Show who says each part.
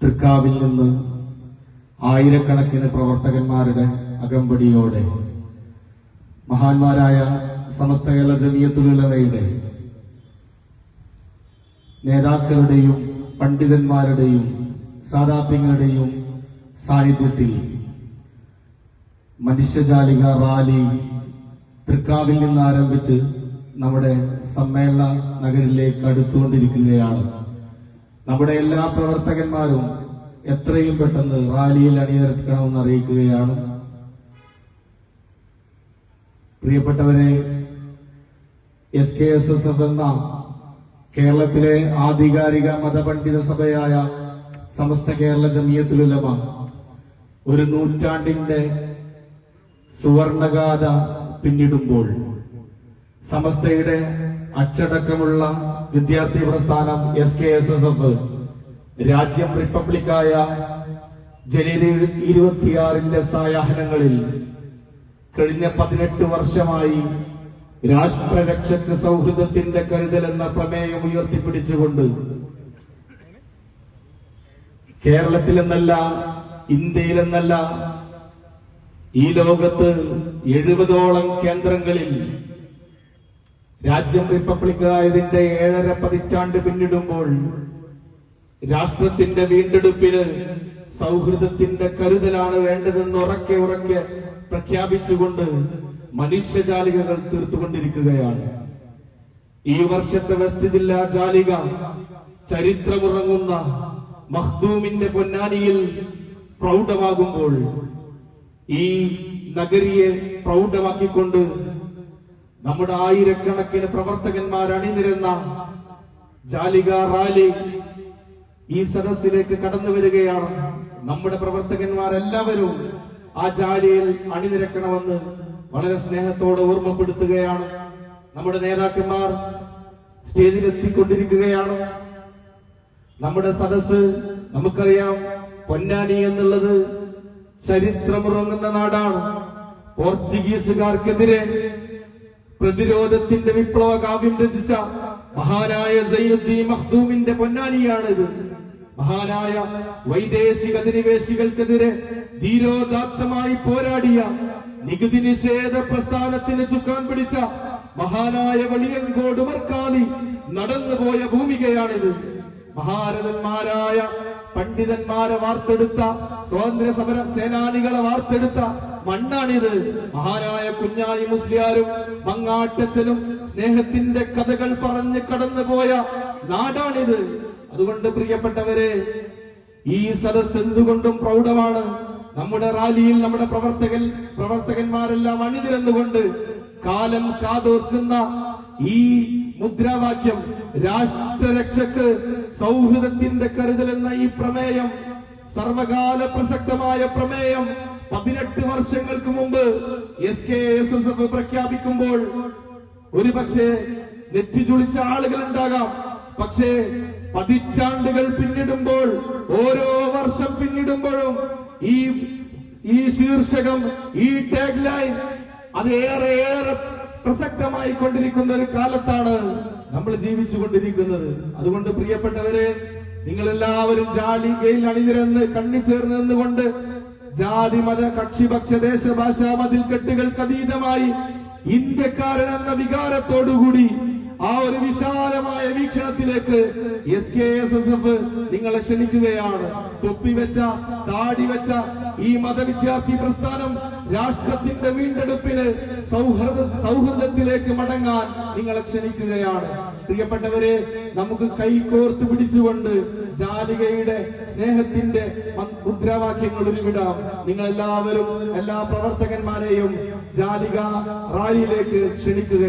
Speaker 1: തൃക്കാവിൽ നിന്ന് ആയിരക്കണക്കിന് പ്രവർത്തകന്മാരുടെ അകമ്പടിയോടെ മഹാന്മാരായ സമസ്ത കേരള ജമിയത്തുലമയുടെ നേതാക്കളുടെയും പണ്ഡിതന്മാരുടെയും സാദാത്യങ്ങളുടെയും സാന്നിധ്യത്തിൽ മനുഷ്യജാലിക റാലി തൃക്കാവിൽ നിന്ന് ആരംഭിച്ച് നമ്മുടെ സമ്മേളന നഗരിലേക്ക് അടുത്തുകൊണ്ടിരിക്കുകയാണ്. നമ്മുടെ എല്ലാ പ്രവർത്തകന്മാരും എത്രയും പെട്ടെന്ന് റാലിയിൽ അണിനിരത്തണമെന്ന് അറിയിക്കുകയാണ്. പ്രിയപ്പെട്ടവരെ S K S S F എന്ന കേരളത്തിലെ ആധികാരിക മതപണ്ഡിത സഭയായ സമസ്ത കേരള ജമീയത്തിലുലമ ഒരു നൂറ്റാണ്ടിന്റെ സുവർണഗാഥ പിന്നിടുമ്പോൾ സമസ്തയുടെ അച്ചടക്കമുള്ള വിദ്യാർത്ഥി പ്രസ്ഥാനം S K S S F രാജ്യം റിപ്പബ്ലിക്കായ ജനുവരി ഇരുപത്തിയാറിന്റെ സായാഹ്നങ്ങളിൽ കഴിഞ്ഞ പതിനെട്ട് വർഷമായി രാഷ്ട്രരക്ഷക്ക് സൗഹൃദത്തിന്റെ കരുതൽ എന്ന പ്രമേയം ഉയർത്തിപ്പിടിച്ചുകൊണ്ട് കേരളത്തിലെന്നല്ല ഇന്ത്യയിലെന്നല്ല ഈ ലോകത്ത് എഴുപതോളം കേന്ദ്രങ്ങളിൽ രാജ്യം റിപ്പബ്ലിക് ആയതിന്റെ ഏഴര പതിറ്റാണ്ട് പിന്നിടുമ്പോൾ രാഷ്ട്രത്തിന്റെ വീണ്ടെടുപ്പിന് സൗഹൃദത്തിന്റെ കരുതലാണ് വേണ്ടതെന്ന് ഉറക്കെ ഉറക്കെ പ്രഖ്യാപിച്ചുകൊണ്ട് മനുഷ്യജാലികകൾ തീർത്തുകൊണ്ടിരിക്കുകയാണ്. ഈ വർഷത്തെ വെസ്റ്റ് ജില്ലാ ജാലിക ചരിത്രമുറങ്ങുന്ന മഖ്ദൂമിന്റെ പൊന്നാനിയിൽ പ്രൗഢമാകുമ്പോൾ ഈ നഗരിയെ പ്രൗഢമാക്കിക്കൊണ്ട് നമ്മുടെ ആയിരക്കണക്കിന് പ്രവർത്തകന്മാർ അണിനിരന്ന ജാലിക റാലി ഈ സദസ്സിലേക്ക് കടന്നു വരികയാണ്. നമ്മുടെ പ്രവർത്തകന്മാരെല്ലാവരും ആ ജാലിയിൽ അണിനിരക്കണമെന്ന് വളരെ സ്നേഹത്തോടെ ഓർമ്മപ്പെടുത്തുകയാണ്. നമ്മുടെ നേതാക്കന്മാർ സ്റ്റേജിൽ എത്തിക്കൊണ്ടിരിക്കുകയാണ് നമ്മുടെ സദസ് നമുക്കറിയാം പൊന്നാനി എന്നുള്ളത് ചരിത്രമുറങ്ങുന്ന നാടാണ്. പോർച്ചുഗീസുകാർക്കെതിരെ പ്രതിരോധത്തിന്റെ വിപ്ലവ കാവ്യം രചിച്ച മഹാനായ സൈനുദ്ദീൻ മഖ്ദൂമിന്റെ പൊന്നാനിയാണിത്. മഹാനായ വൈദേശിക അധിനിവേശികൾക്കെതിരെ ധീരോദാത്തമായി പോരാടിയ നികുതി നിഷേധ പ്രസ്ഥാനത്തിന് ചുക്കാൻ പിടിച്ച മഹാനായ വളിയങ്കോട് മർക്കാലി നടന്നുപോയ ഭൂമികയാണിത്. മഹാരഥന്മാരായ പണ്ഡിതന്മാരെ വാർത്തെടുത്ത സ്വാതന്ത്ര്യ സമര സേനാനികളെ വാർത്തെടുത്ത മണ്ണാണിത്. മഹാനായ കുഞ്ഞായി മുസ്ലിയാരും മങ്ങാട്ടച്ചനും സ്നേഹത്തിന്റെ കഥകൾ പറഞ്ഞ് കടന്നുപോയ നാടാണിത്. അതുകൊണ്ട് പ്രിയപ്പെട്ടവരെ ഈ സദസ് എന്തുകൊണ്ടും പ്രൗഢമാണ്. നമ്മുടെ റാലിയിൽ നമ്മുടെ പ്രവർത്തകൻ പ്രവർത്തകന്മാരെല്ലാം അണിനിരന്നുകൊണ്ട് കാലം കാതോർക്കുന്ന ഈ മുദ്രാവാക്യം രാഷ്ട്രരക്ഷക്ക് സൗഹൃദത്തിന്റെ കരുതൽ എന്ന ഈ പ്രമേയം സർവകാല പ്രസക്തമായ പ്രമേയം പതിനെട്ട് വർഷങ്ങൾക്ക് മുമ്പ് S K S S F പ്രഖ്യാപിക്കുമ്പോൾ ഒരു പക്ഷേ നെറ്റിച്ചുളിച്ച ആളുകൾ ഉണ്ടാകാം. പക്ഷേ പതിറ്റാണ്ടുകൾ പിന്നിടുമ്പോൾ ഓരോ വർഷം പിന്നിടുമ്പോഴും ഈ ഈ ശീർഷകം ഈ ടാഗ് ലൈൻ അത് ഏറെ ഏറെ പ്രസക്തമായി കൊണ്ടിരിക്കുന്ന ഒരു കാലത്താണ് നമ്മൾ ജീവിച്ചു കൊണ്ടിരിക്കുന്നത് അതുകൊണ്ട് പ്രിയപ്പെട്ടവരെ ജാലി ജാലികയിൽ അണിനിരന്ന് കണ്ണി ചേർന്ന് നിന്നുകൊണ്ട് ജാതി മത കക്ഷിപക്ഷ ദേശഭാഷാ മതിൽ കെട്ടുകൾക്ക് അതീതമായി ഇന്ത്യക്കാരൻ എന്ന വികാരത്തോടുകൂടി ആ ഒരു വിശാലമായ വീക്ഷണത്തിലേക്ക് S K S S F നിങ്ങളെ ക്ഷണിക്കുകയാണ്. തൊപ്പി വെച്ച താടി വെച്ച ഈ മതവിദ്യാർത്ഥി പ്രസ്ഥാനം രാഷ്ട്രത്തിന്റെ വീണ്ടെടുപ്പിന് സൗഹൃദ സൗഹൃദത്തിലേക്ക് മടങ്ങാൻ നിങ്ങളെ ക്ഷണിക്കുകയാണ്. പ്രിയപ്പെട്ടവരെ നമുക്ക് കൈകോർത്ത് പിടിച്ചുകൊണ്ട് ജാലികയുടെ സ്നേഹത്തിന്റെ മുദ്രാവാക്യങ്ങൾ ഉരുവിടാം. നിങ്ങൾ എല്ലാവരും എല്ലാ പ്രവർത്തകന്മാരെയും ജാലിക റാലിയിലേക്ക് ക്ഷണിക്കുകയാണ്.